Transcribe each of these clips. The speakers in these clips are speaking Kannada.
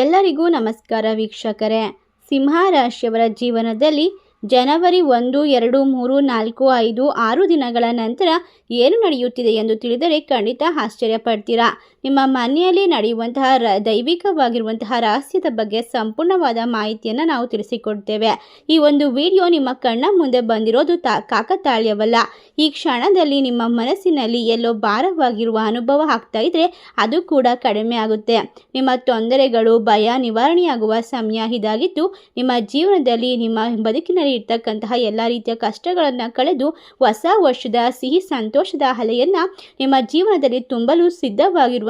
ಎಲ್ಲರಿಗೂ ನಮಸ್ಕಾರ ವೀಕ್ಷಕರೇ. ಸಿಂಹ ರಾಶಿಯವರ ಜೀವನದಲ್ಲಿ ಜನವರಿ ಒಂದು, ಎರಡು, ಮೂರು, ನಾಲ್ಕು, ಐದು, ಆರು ದಿನಗಳ ನಂತರ ಏನು ನಡೆಯುತ್ತಿದೆ ಎಂದು ತಿಳಿದರೆ ಖಂಡಿತ ಆಶ್ಚರ್ಯ ಪಡ್ತೀರಾ ನಿಮ್ಮ ಮನೆಯಲ್ಲಿ ನಡೆಯುವಂತಹ ರ, ದೈವಿಕವಾಗಿರುವಂತಹ ರಹಸ್ಯದ ಬಗ್ಗೆ ಸಂಪೂರ್ಣವಾದ ಮಾಹಿತಿಯನ್ನು ನಾವು ತಿಳಿಸಿಕೊಡ್ತೇವೆ. ಈ ಒಂದು ವಿಡಿಯೋ ನಿಮ್ಮ ಕಣ್ಣ ಮುಂದೆ ಬಂದಿರೋದು ತಾ, ಕಾಕತಾಳ್ಯವಲ್ಲ. ಈ ಕ್ಷಣದಲ್ಲಿ ನಿಮ್ಮ ಮನಸ್ಸಿನಲ್ಲಿ ಎಲ್ಲೋ ಭಾರವಾಗಿರುವ ಅನುಭವ ಆಗ್ತಾ ಇದ್ರೆ ಅದು ಕೂಡ ಕಡಿಮೆ ಆಗುತ್ತೆ. ನಿಮ್ಮ ತೊಂದರೆಗಳು, ಭಯ, ನಿವಾರಣೆಯಾಗುವ ಸಮಯ ಇದಾಗಿದ್ದು, ನಿಮ್ಮ ಜೀವನದಲ್ಲಿ ನಿಮ್ಮ ಬದುಕಿನಲ್ಲಿ ಇರ್ತಕ್ಕಂತಹ ಎಲ್ಲ ರೀತಿಯ ಕಷ್ಟಗಳನ್ನು ಕಳೆದು ಹೊಸ ವರ್ಷದ ಸಿಹಿ ಸಂತೋಷದ ಅಲೆಯನ್ನು ನಿಮ್ಮ ಜೀವನದಲ್ಲಿ ತುಂಬಲು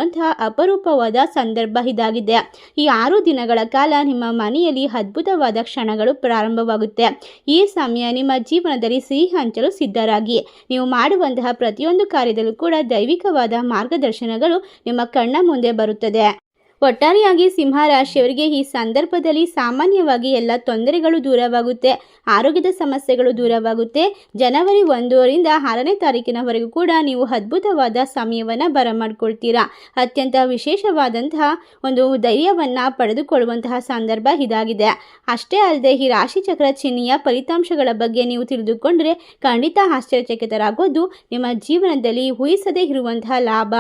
ಸಿದ್ಧವಾಗಿರುವಂತಹ ಅಪರೂಪವಾದ ಸಂದರ್ಭ ಇದಾಗಿದೆ. ಈ ಆರು ದಿನಗಳ ಕಾಲ ನಿಮ್ಮ ಮನೆಯಲ್ಲಿ ಅದ್ಭುತವಾದ ಕ್ಷಣಗಳು ಪ್ರಾರಂಭವಾಗುತ್ತೆ. ಈ ಸಮಯ ನಿಮ್ಮ ಜೀವನದಲ್ಲಿ ಸಿಹಿ ಹಂಚಲು ಸಿದ್ಧರಾಗಿ. ನೀವು ಮಾಡುವಂತಹ ಪ್ರತಿಯೊಂದು ಕಾರ್ಯದಲ್ಲೂ ಕೂಡ ದೈವಿಕವಾದ ಮಾರ್ಗದರ್ಶನಗಳು ನಿಮ್ಮ ಕಣ್ಣ ಮುಂದೆ ಬರುತ್ತದೆ. ಒಟ್ಟಾರೆಯಾಗಿ ಸಿಂಹ ರಾಶಿಯವರಿಗೆ ಈ ಸಂದರ್ಭದಲ್ಲಿ ಸಾಮಾನ್ಯವಾಗಿ ಎಲ್ಲ ತೊಂದರೆಗಳು ದೂರವಾಗುತ್ತೆ, ಆರೋಗ್ಯದ ಸಮಸ್ಯೆಗಳು ದೂರವಾಗುತ್ತೆ. ಜನವರಿ ಒಂದರಿಂದ ಆರನೇ ತಾರೀಕಿನವರೆಗೂ ಕೂಡ ನೀವು ಅದ್ಭುತವಾದ ಸಮಯವನ್ನು ಬರಮಾಡ್ಕೊಳ್ತೀರಾ. ಅತ್ಯಂತ ವಿಶೇಷವಾದಂತಹ ಒಂದು ಧೈರ್ಯವನ್ನು ಪಡೆದುಕೊಳ್ಳುವಂತಹ ಸಂದರ್ಭ ಇದಾಗಿದೆ. ಅಷ್ಟೇ ಅಲ್ಲದೆ ಈ ರಾಶಿಚಕ್ರ ಚಿಹ್ನೆಯ ಫಲಿತಾಂಶಗಳ ಬಗ್ಗೆ ನೀವು ತಿಳಿದುಕೊಂಡ್ರೆ ಖಂಡಿತ ಆಶ್ಚರ್ಯಚಕಿತರಾಗೋದು ನಿಮ್ಮ ಜೀವನದಲ್ಲಿ ಊಹಿಸದೇ ಇರುವಂತಹ ಲಾಭ,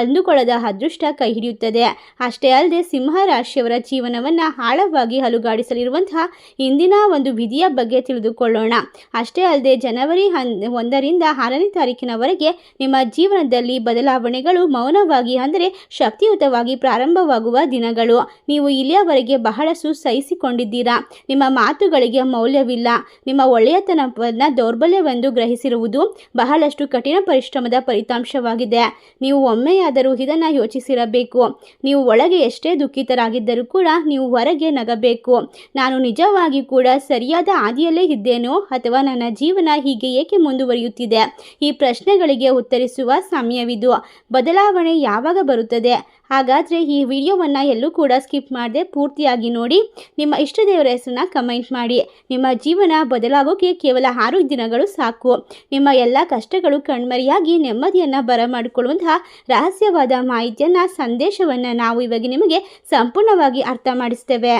ಅಂದುಕೊಳ್ಳದ ಅದೃಷ್ಟ ಕೈ ಹಿಡಿಯುತ್ತದೆ. ಅಷ್ಟೇ ಅಲ್ಲದೆ ಸಿಂಹ ರಾಶಿಯವರ ಜೀವನವನ್ನು ಆಳವಾಗಿ ಅಲುಗಾಡಿಸಲಿರುವಂತಹ ಇಂದಿನ ಒಂದು ವಿಧಿಯ ಬಗ್ಗೆ ತಿಳಿದುಕೊಳ್ಳೋಣ. ಅಷ್ಟೇ ಅಲ್ಲದೆ ಜನವರಿ ಹನ್ ಒಂದರಿಂದ ಆರನೇ ತಾರೀಕಿನವರೆಗೆ ನಿಮ್ಮ ಜೀವನದಲ್ಲಿ ಬದಲಾವಣೆಗಳು ಮೌನವಾಗಿ ಅಂದರೆ ಶಕ್ತಿಯುತವಾಗಿ ಪ್ರಾರಂಭವಾಗುವ ದಿನಗಳು. ನೀವು ಇಲ್ಲಿಯವರೆಗೆ ಬಹಳಷ್ಟು ಸಹಿಸಿಕೊಂಡಿದ್ದೀರಾ. ನಿಮ್ಮ ಮಾತುಗಳಿಗೆ ಮೌಲ್ಯವಿಲ್ಲ. ನಿಮ್ಮ ಒಳ್ಳೆಯತನವನ್ನು ದೌರ್ಬಲ್ಯವೆಂದು ಗ್ರಹಿಸಿರುವುದು ಬಹಳಷ್ಟು ಕಠಿಣ ಪರಿಶ್ರಮದ ಫಲಿತಾಂಶವಾಗಿದೆ. ನೀವು ಒಮ್ಮೆಯಾದರೂ ಇದನ್ನು ಯೋಚಿಸಿರಬೇಕು. ನೀವು ಒಳಗೆ ಎಷ್ಟೇ ದುಃಖಿತರಾಗಿದ್ದರೂ ಕೂಡ ನೀವು ಹೊರಗೆ ನಗಬೇಕು. ನಾನು ನಿಜವಾಗಿ ಕೂಡ ಸರಿಯಾದ ಹಾದಿಯಲ್ಲೇ ಇದ್ದೇನೋ ಅಥವಾ ನನ್ನ ಜೀವನ ಹೀಗೆ ಏಕೆ ಮುಂದುವರಿಯುತ್ತಿದೆ? ಈ ಪ್ರಶ್ನೆಗಳಿಗೆ ಉತ್ತರಿಸುವ ಸಮಯವಿದು. ಬದಲಾವಣೆ ಯಾವಾಗ ಬರುತ್ತದೆ? ಹಾಗಾದರೆ ಈ ವಿಡಿಯೋವನ್ನು ಎಲ್ಲೂ ಕೂಡ ಸ್ಕಿಪ್ ಮಾಡದೆ ಪೂರ್ತಿಯಾಗಿ ನೋಡಿ, ನಿಮ್ಮ ಇಷ್ಟ ದೇವರ ಹೆಸರನ್ನ ಕಮೆಂಟ್ ಮಾಡಿ. ನಿಮ್ಮ ಜೀವನ ಬದಲಾಗೋಕೆ ಕೇವಲ ಆರು ದಿನಗಳು ಸಾಕು. ನಿಮ್ಮ ಎಲ್ಲ ಕಷ್ಟಗಳು ಕಣ್ಮರೆಯಾಗಿ ನೆಮ್ಮದಿಯನ್ನು ಬರಮಾಡಿಕೊಳ್ಳುವಂತಹ ರಹಸ್ಯವಾದ ಮಾಹಿತಿಯನ್ನು, ಸಂದೇಶವನ್ನು ನಾವು ಇವಾಗ ನಿಮಗೆ ಸಂಪೂರ್ಣವಾಗಿ ಅರ್ಥ ಮಾಡಿಸ್ತೇವೆ.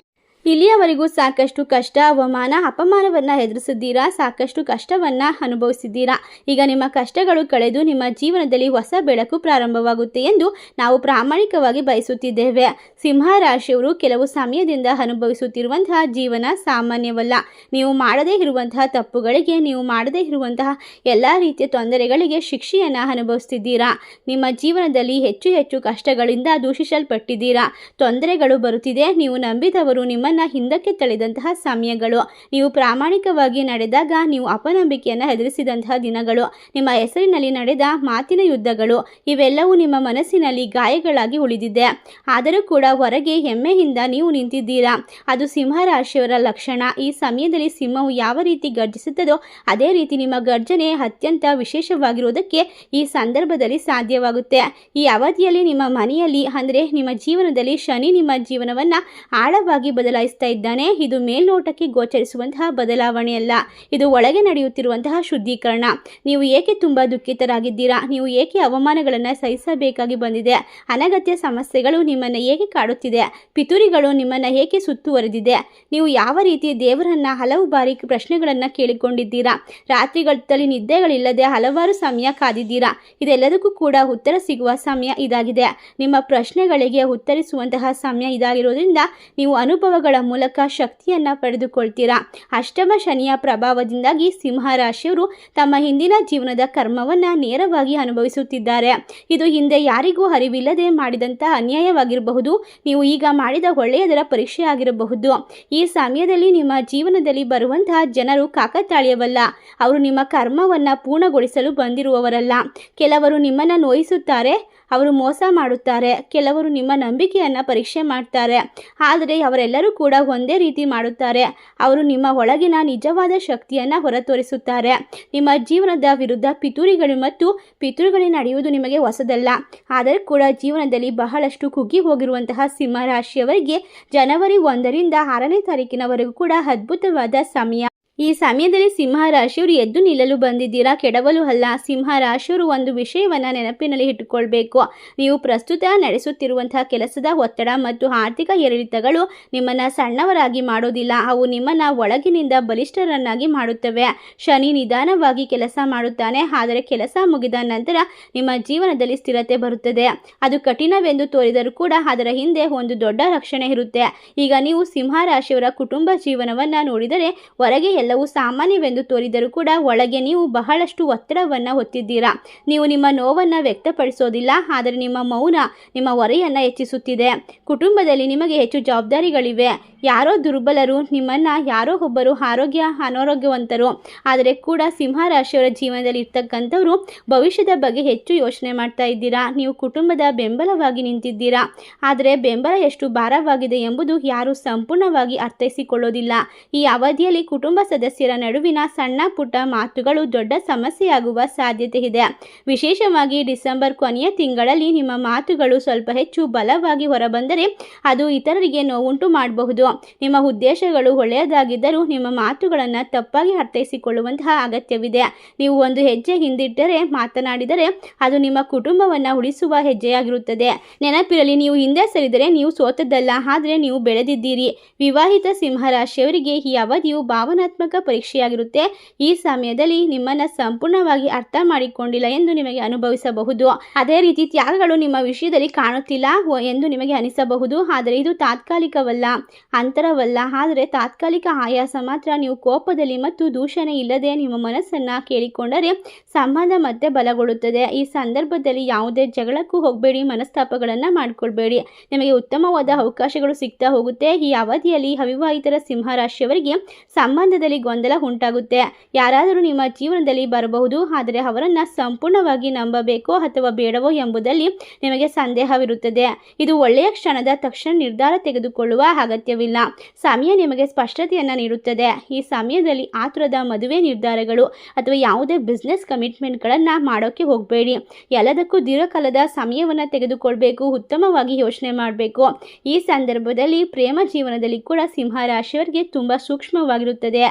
ಇಲ್ಲಿಯವರೆಗೂ ಸಾಕಷ್ಟು ಕಷ್ಟ, ಅವಮಾನ, ಅಪಮಾನವನ್ನು ಎದುರಿಸಿದ್ದೀರಾ? ಸಾಕಷ್ಟು ಕಷ್ಟವನ್ನು ಅನುಭವಿಸಿದ್ದೀರಾ? ಈಗ ನಿಮ್ಮ ಕಷ್ಟಗಳು ಕಳೆದು ನಿಮ್ಮ ಜೀವನದಲ್ಲಿ ಹೊಸ ಬೆಳಕು ಪ್ರಾರಂಭವಾಗುತ್ತೆ ಎಂದು ನಾವು ಪ್ರಾಮಾಣಿಕವಾಗಿ ಬಯಸುತ್ತಿದ್ದೇವೆ. ಸಿಂಹ ರಾಶಿಯವರು ಕೆಲವು ಸಮಯದಿಂದ ಅನುಭವಿಸುತ್ತಿರುವಂತಹ ಜೀವನ ಸಾಮಾನ್ಯವಲ್ಲ. ನೀವು ಮಾಡದೇ ಇರುವಂತಹ ತಪ್ಪುಗಳಿಗೆ, ನೀವು ಮಾಡದೇ ಇರುವಂತಹ ಎಲ್ಲ ರೀತಿಯ ತೊಂದರೆಗಳಿಗೆ ಶಿಕ್ಷೆಯನ್ನು ಅನುಭವಿಸ್ತಿದ್ದೀರಾ? ನಿಮ್ಮ ಜೀವನದಲ್ಲಿ ಹೆಚ್ಚು ಹೆಚ್ಚು ಕಷ್ಟಗಳಿಂದ ದೂಷಿಸಲ್ಪಟ್ಟಿದ್ದೀರಾ? ತೊಂದರೆಗಳು ಬರುತ್ತಿದೆ, ನೀವು ನಂಬಿದವರು ನಿಮ್ಮನ್ನು ಹಿಂದಕ್ಕೆ ತಳೆದಂತಹ ಸಮಯಗಳು. ನೀವು ಪ್ರಾಮಾಣಿಕವಾಗಿ ನಡೆದಾಗ ನೀವು ಅಪನಂಬಿಕೆಯನ್ನು ಎದುರಿಸಿದಂತಹ ದಿನಗಳು. ನಿಮ್ಮ ಹೆಸರಿನಲ್ಲಿ ನಡೆದ ಮಾತಿನ ಯುದ್ಧಗಳು, ಇವೆಲ್ಲವೂ ನಿಮ್ಮ ಮನಸ್ಸಿನಲ್ಲಿ ಗಾಯಗಳಾಗಿ ಉಳಿದಿದೆ. ಆದರೂ ಕೂಡ ಹೊರಗೆ ಹೆಮ್ಮೆಯಿಂದ ನೀವು ನಿಂತಿದ್ದೀರಾ? ಅದು ಸಿಂಹ ರಾಶಿಯವರ ಲಕ್ಷಣ. ಈ ಸಮಯದಲ್ಲಿ ಸಿಂಹವು ಯಾವ ರೀತಿ ಗರ್ಜಿಸುತ್ತದೋ ಅದೇ ರೀತಿ ನಿಮ್ಮ ಗರ್ಜನೆ ಅತ್ಯಂತ ವಿಶೇಷವಾಗಿರುವುದಕ್ಕೆ ಈ ಸಂದರ್ಭದಲ್ಲಿ ಸಾಧ್ಯವಾಗುತ್ತೆ. ಈ ಅವಧಿಯಲ್ಲಿ ನಿಮ್ಮ ಮನೆಯಲ್ಲಿ, ಅಂದರೆ ನಿಮ್ಮ ಜೀವನದಲ್ಲಿ ಶನಿ ನಿಮ್ಮ ಜೀವನವನ್ನು ಆಳವಾಗಿ ಬದಲಾಯಿಸ್ತಾ ಇದ್ದಾನೆ. ಇದು ಮೇಲ್ನೋಟಕ್ಕೆ ಗೋಚರಿಸುವಂತಹ ಬದಲಾವಣೆಯಲ್ಲ. ಇದು ಒಳಗೆ ನಡೆಯುತ್ತಿರುವಂತಹ ಶುದ್ಧೀಕರಣ. ನೀವು ಏಕೆ ತುಂಬ ದುಃಖಿತರಾಗಿದ್ದೀರಾ? ನೀವು ಏಕೆ ಅವಮಾನಗಳನ್ನು ಸಹಿಸಬೇಕಾಗಿ ಬಂದಿದೆ? ಅನಗತ್ಯ ಸಮಸ್ಯೆಗಳು ನಿಮ್ಮನ್ನು ಏಕೆ ಕಾಡುತ್ತಿದೆ. ಪಿತೂರಿಗಳು ನಿಮ್ಮನ್ನು ಏಕೆ ಸುತ್ತುವರೆದಿದೆ? ನೀವು ಯಾವ ರೀತಿ ದೇವರನ್ನು ಹಲವು ಬಾರಿ ಪ್ರಶ್ನೆಗಳನ್ನು ಕೇಳಿಕೊಂಡಿದ್ದೀರಾ? ರಾತ್ರಿಗಳಲ್ಲಿ ನಿದ್ದೆಗಳಿಲ್ಲದೆ ಹಲವಾರು ಸಮಯ ಕಾದಿದ್ದೀರಾ? ಇದೆಲ್ಲದಕ್ಕೂ ಕೂಡ ಉತ್ತರ ಸಿಗುವ ಸಮಯ ಇದಾಗಿದೆ. ನಿಮ್ಮ ಪ್ರಶ್ನೆಗಳಿಗೆ ಉತ್ತರಿಸುವಂತಹ ಸಮಯ ಇದಾಗಿರೋದ್ರಿಂದ ನೀವು ಅನುಭವಗಳ ಮೂಲಕ ಶಕ್ತಿಯನ್ನು ಪಡೆದುಕೊಳ್ತೀರಾ? ಅಷ್ಟಮ ಶನಿಯ ಪ್ರಭಾವದಿಂದಾಗಿ ಸಿಂಹ ರಾಶಿಯವರು ತಮ್ಮ ಹಿಂದಿನ ಜೀವನದ ಕರ್ಮವನ್ನು ನೇರವಾಗಿ ಅನುಭವಿಸುತ್ತಿದ್ದಾರೆ. ಇದು ಹಿಂದೆ ಯಾರಿಗೂ ಅರಿವಿಲ್ಲದೆ ಮಾಡಿದಂತಹ ಅನ್ಯಾಯವಾಗಿರಬಹುದು. ನೀವು ಈಗ ಮಾಡಿದ ಒಳ್ಳೆಯದರ ಪರೀಕ್ಷೆ ಆಗಿರಬಹುದು ಈ ಸಮಯದಲ್ಲಿ ನಿಮ್ಮ ಜೀವನದಲ್ಲಿ ಬರುವಂತಹ ಜನರು ಕಾಕತಾಳೀಯವಲ್ಲ. ಅವರು ನಿಮ್ಮ ಕರ್ಮವನ್ನು ಪೂರ್ಣಗೊಳಿಸಲು ಬಂದಿರುವವರಲ್ಲ. ಕೆಲವರು ನಿಮ್ಮನ್ನು ನೋಯಿಸುತ್ತಾರೆ, ಅವರು ಮೋಸ ಮಾಡುತ್ತಾರೆ. ಕೆಲವರು ನಿಮ್ಮ ನಂಬಿಕೆಯನ್ನು ಪರೀಕ್ಷೆ ಮಾಡ್ತಾರೆ. ಆದರೆ ಅವರೆಲ್ಲರೂ ಕೂಡ ಒಂದೇ ರೀತಿ ಮಾಡುತ್ತಾರೆ. ಅವರು ನಿಮ್ಮ ಒಳಗಿನ ನಿಜವಾದ ಶಕ್ತಿಯನ್ನು ಹೊರತೋರಿಸುತ್ತಾರೆ ನಿಮ್ಮ ಜೀವನದ ವಿರುದ್ಧ ಪಿತೂರಿಗಳು ಮತ್ತು ಪಿತೂರಿಗಳು ನಡೆಯುವುದು ನಿಮಗೆ ಹೊಸದಲ್ಲ. ಆದರೆ ಕೂಡ ಜೀವನದಲ್ಲಿ ಬಹಳಷ್ಟು ಕುಗ್ಗಿ ಹೋಗಿರುವಂತಹ ಸಿಂಹ ರಾಶಿಯವರಿಗೆ ಜನವರಿ ಒಂದರಿಂದ ಆರನೇ ತಾರೀಕಿನವರೆಗೂ ಕೂಡ ಅದ್ಭುತವಾದ ಸಮಯ. ಈ ಸಮಯದಲ್ಲಿ ಸಿಂಹ ರಾಶಿಯವರು ಎದ್ದು ನಿಲ್ಲಲು ಬಂದಿದ್ದೀರಾ? ಕೆಡವಲು ಅಲ್ಲ. ಸಿಂಹ ರಾಶಿಯವರು ಒಂದು ವಿಷಯವನ್ನು ನೆನಪಿನಲ್ಲಿ ಇಟ್ಟುಕೊಳ್ಬೇಕು. ನೀವು ಪ್ರಸ್ತುತ ನಡೆಸುತ್ತಿರುವಂತಹ ಕೆಲಸದ ಒತ್ತಡ ಮತ್ತು ಆರ್ಥಿಕ ಏರಿಳಿತಗಳು ನಿಮ್ಮನ್ನು ಸಣ್ಣವರಾಗಿ ಮಾಡೋದಿಲ್ಲ. ಅವು ನಿಮ್ಮನ್ನ ಒಳಗಿನಿಂದ ಬಲಿಷ್ಠರನ್ನಾಗಿ ಮಾಡುತ್ತವೆ. ಶನಿ ನಿಧಾನವಾಗಿ ಕೆಲಸ ಮಾಡುತ್ತಾನೆ. ಆದರೆ ಕೆಲಸ ಮುಗಿದ ನಂತರ ನಿಮ್ಮ ಜೀವನದಲ್ಲಿ ಸ್ಥಿರತೆ ಬರುತ್ತದೆ. ಅದು ಕಠಿಣವೆಂದು ತೋರಿದರೂ ಕೂಡ ಅದರ ಹಿಂದೆ ಒಂದು ದೊಡ್ಡ ರಕ್ಷಣೆ ಇರುತ್ತೆ. ಈಗ ನೀವು ಸಿಂಹ ರಾಶಿಯವರ ಕುಟುಂಬ ಜೀವನವನ್ನು ನೋಡಿದರೆ ಹೊರಗೆ ಎಲ್ಲವೂ ಸಾಮಾನ್ಯವೆಂದು ತೋರಿದರೂ ಕೂಡ ಒಳಗೆ ನೀವು ಬಹಳಷ್ಟು ಒತ್ತಡವನ್ನು ಹೊತ್ತಿದ್ದೀರಾ. ನೀವು ನಿಮ್ಮ ನೋವನ್ನು ವ್ಯಕ್ತಪಡಿಸೋದಿಲ್ಲ, ಆದರೆ ನಿಮ್ಮ ಮೌನ, ನಿಮ್ಮ ಹೊರೆಯನ್ನು ಹೆಚ್ಚಿಸುತ್ತಿದೆ. ಕುಟುಂಬದಲ್ಲಿ ನಿಮಗೆ ಹೆಚ್ಚು ಜವಾಬ್ದಾರಿಗಳಿವೆ. ಯಾರೋ ದುರ್ಬಲರು, ನಿಮ್ಮನ್ನು ಯಾರೋ ಒಬ್ಬರು ಆರೋಗ್ಯ, ಅನಾರೋಗ್ಯವಂತರು. ಆದರೆ ಕೂಡ ಸಿಂಹ ರಾಶಿಯವರ ಜೀವನದಲ್ಲಿ ಇರ್ತಕ್ಕಂಥವರು ಭವಿಷ್ಯದ ಬಗ್ಗೆ ಹೆಚ್ಚು ಯೋಚನೆ ಮಾಡ್ತಾ ಇದ್ದೀರಾ. ನೀವು ಕುಟುಂಬದ ಬೆಂಬಲವಾಗಿ ನಿಂತಿದ್ದೀರಾ. ಆದರೆ ಬೆಂಬಲ ಎಷ್ಟು ಭಾರವಾಗಿದೆ ಎಂಬುದು ಯಾರು ಸಂಪೂರ್ಣವಾಗಿ ಅರ್ಥೈಸಿಕೊಳ್ಳೋದಿಲ್ಲ. ಈ ಅವಧಿಯಲ್ಲಿ ಕುಟುಂಬ ಸದಸ್ಯರ ನಡುವಿನ ಸಣ್ಣ ಪುಟ್ಟ ಮಾತುಗಳು ದೊಡ್ಡ ಸಮಸ್ಯೆಯಾಗುವ ಸಾಧ್ಯತೆ ಇದೆ. ವಿಶೇಷವಾಗಿ ಡಿಸೆಂಬರ್ ಕೊನೆಯ ತಿಂಗಳಲ್ಲಿ ನಿಮ್ಮ ಮಾತುಗಳು ಸ್ವಲ್ಪ ಹೆಚ್ಚು ಬಲವಾಗಿ ಹೊರಬಂದರೆ ಅದು ಇತರರಿಗೆ ನೋವುಂಟು ಮಾಡಬಹುದು. ನಿಮ್ಮ ಉದ್ದೇಶಗಳು ಒಳ್ಳೆಯದಾಗಿದ್ದರೂ ನಿಮ್ಮ ಮಾತುಗಳನ್ನು ತಪ್ಪಾಗಿ ಅರ್ಥೈಸಿಕೊಳ್ಳುವಂತಹ ಅಗತ್ಯವಿದೆ. ನೀವು ಒಂದು ಹೆಜ್ಜೆ ಹಿಂದಿಟ್ಟರೆ, ಮಾತನಾಡಿದರೆ ಅದು ನಿಮ್ಮ ಕುಟುಂಬವನ್ನು ಉಳಿಸುವ ಹೆಜ್ಜೆಯಾಗಿರುತ್ತದೆ. ನೆನಪಿರಲಿ, ನೀವು ಹಿಂದೆ ಸರಿದರೆ ನೀವು ಸೋತದ್ದಲ್ಲ, ಆದರೆ ನೀವು ಬೆಳೆದಿದ್ದೀರಿ. ವಿವಾಹಿತ ಸಿಂಹರಾಶಿಯವರಿಗೆ ಈ ಅವಧಿಯು ಭಾವನಾತ್ಮಕ ಪರೀಕ್ಷೆಯಾಗಿರುತ್ತೆ. ಈ ಸಮಯದಲ್ಲಿ ನಿಮ್ಮನ್ನ ಸಂಪೂರ್ಣವಾಗಿ ಅರ್ಥ ಮಾಡಿಕೊಂಡಿಲ್ಲ ಎಂದು ನಿಮಗೆ ಅನುಭವಿಸಬಹುದು. ಅದೇ ರೀತಿ ತ್ಯಾಗಗಳು ನಿಮ್ಮ ವಿಷಯದಲ್ಲಿ ಕಾಣುತ್ತಿಲ್ಲ ಎಂದು ನಿಮಗೆ ಅನಿಸಬಹುದು. ಆದರೆ ಇದು ತಾತ್ಕಾಲಿಕವಲ್ಲ, ಅಂತರವಲ್ಲ. ಆದರೆ ತಾತ್ಕಾಲಿಕ ಆಯಾಸ ಮಾತ್ರ ನೀವು ಕೋಪದಲ್ಲಿ ಮತ್ತು ದೂಷಣೆ ಇಲ್ಲದೆ ನಿಮ್ಮ ಮನಸ್ಸನ್ನ ಕೇಳಿಕೊಂಡರೆ ಸಂಬಂಧ ಮತ್ತೆ ಬಲಗೊಳ್ಳುತ್ತದೆ. ಈ ಸಂದರ್ಭದಲ್ಲಿ ಯಾವುದೇ ಜಗಳಕ್ಕೂ ಹೋಗಬೇಡಿ, ಮನಸ್ತಾಪಗಳನ್ನ ಮಾಡಿಕೊಳ್ಬೇಡಿ. ನಿಮಗೆ ಉತ್ತಮವಾದ ಅವಕಾಶಗಳು ಸಿಗ್ತಾ ಹೋಗುತ್ತೆ. ಈ ಅವಧಿಯಲ್ಲಿ ಅವಿವಾಹಿತರ ಸಿಂಹರಾಶಿಯವರಿಗೆ ಸಂಬಂಧದಲ್ಲಿ ಗೊಂದಲ ಉಂಟಾಗುತ್ತೆ. ಯಾರಾದರೂ ನಿಮ್ಮ ಜೀವನದಲ್ಲಿ ಬರಬಹುದು, ಆದರೆ ಅವರನ್ನು ಸಂಪೂರ್ಣವಾಗಿ ನಂಬಬೇಕೋ ಅಥವಾ ಬೇಡವೋ ಎಂಬುದಲ್ಲಿ ನಿಮಗೆ ಸಂದೇಹವಿರುತ್ತದೆ. ಇದು ಒಳ್ಳೆಯ ಕ್ಷಣದ ತಕ್ಷಣ ನಿರ್ಧಾರ ತೆಗೆದುಕೊಳ್ಳುವ ಅಗತ್ಯವಿಲ್ಲ. ಸಮಯ ನಿಮಗೆ ಸ್ಪಷ್ಟತೆಯನ್ನು ನೀಡುತ್ತದೆ. ಈ ಸಮಯದಲ್ಲಿ ಆತುರದ ಮದುವೆ ನಿರ್ಧಾರಗಳು ಅಥವಾ ಯಾವುದೇ ಬಿಸ್ನೆಸ್ ಕಮಿಟ್ಮೆಂಟ್ಗಳನ್ನು ಮಾಡೋಕ್ಕೆ ಹೋಗಬೇಡಿ. ಎಲ್ಲದಕ್ಕೂ ದೀರ್ಘಕಾಲದ ಸಮಯವನ್ನು ತೆಗೆದುಕೊಳ್ಬೇಕು, ಉತ್ತಮವಾಗಿ ಯೋಚನೆ ಮಾಡಬೇಕು. ಈ ಸಂದರ್ಭದಲ್ಲಿ ಪ್ರೇಮ ಜೀವನದಲ್ಲಿ ಕೂಡ ಸಿಂಹ ರಾಶಿಯವರಿಗೆ ತುಂಬ ಸೂಕ್ಷ್ಮವಾಗಿರುತ್ತದೆ.